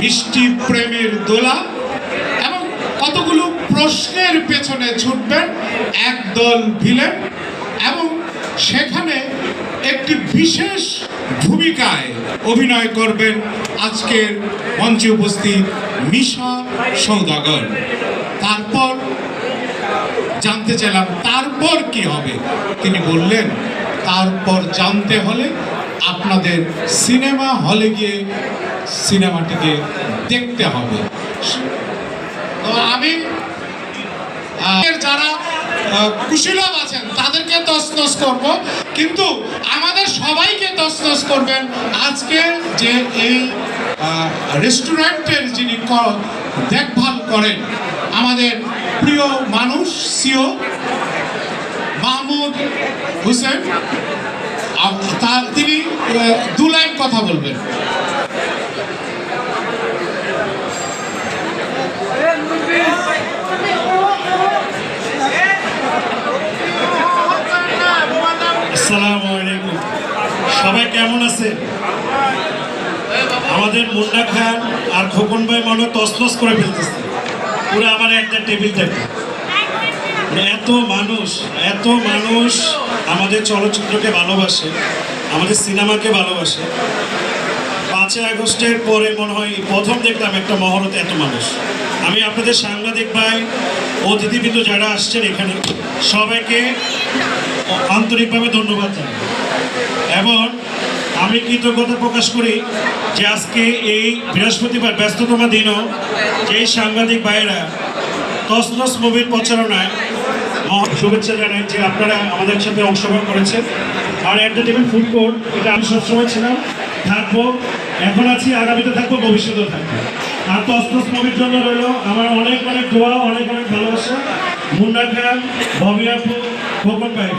মিষ্টি প্রেমের দোলা এবং কতগুলো প্রশ্নের পেছনে ছুটবেন একদল ভিলেন এবং সেখানে একটি বিশেষ ভূমিকায় অভিনয় করবেন আজকের মঞ্চে উপস্থিত মিশা সৌদাগর। তারপর জানতে চাইলাম, তারপর কি হবে? তিনি বললেন, তারপর জানতে হলে আপনাদের সিনেমা হলে গিয়ে সিনেমাটিকে দেখতে হবে। তো আমি যারা আহ, আছেন তাদেরকে তসনস করব। কিন্তু আমাদের সবাইকে তসনস করবেন আজকে যে এই রেস্টুরেন্টের যিনি দেখভাল করেন আমাদের প্রিয় মানুষ সিও মাহমুদ হোসেন তিনি দু লাইন কথা বলবেন। সবাই কেমন আছে আমাদের মুন্না খান আর খোকন ভাই মনে তসনস করে ফেলতেছে। পুরো আমার একটা টেবিল থাকে। মানে এত মানুষ এত মানুষ আমাদের চলচ্চিত্রকে ভালোবাসে। আমাদের সিনেমাকে ভালোবাসে। পাঁচই আগস্টের পরে মনে হয় প্রথম দেখলাম একটা মহরত এত মানুষ। আমি আপনাদের সাংবাদিক ভাই, অতিথিবৃন্দ যারা আসছেন এখানে, সবাইকে আন্তরিকভাবে ধন্যবাদ জানাই। এবং আমি কৃতজ্ঞতা প্রকাশ করি যে আজকে এই বৃহস্পতিবার, ব্যস্ততম দিনও যে সাংবাদিক ভাইয়েরা তসনস মুভির প্রচারণায় শুভেচ্ছা জানাই যে আপনারা আমাদের সাথে অংশগ্রহণ করেছেন। আর একটা দেবেন ফুড কোর্ট, এটা আমি সবসময় ছিলাম, থাকব, এখন আছি, আগামীতে থাকব, ভবিষ্যতেও থাকব আর তস্তস মুভির জন্য রইল আমার অনেক অনেক দোয়া, অনেক অনেক ভালোবাসা মুন্না খান ভবি খোকন ভাই।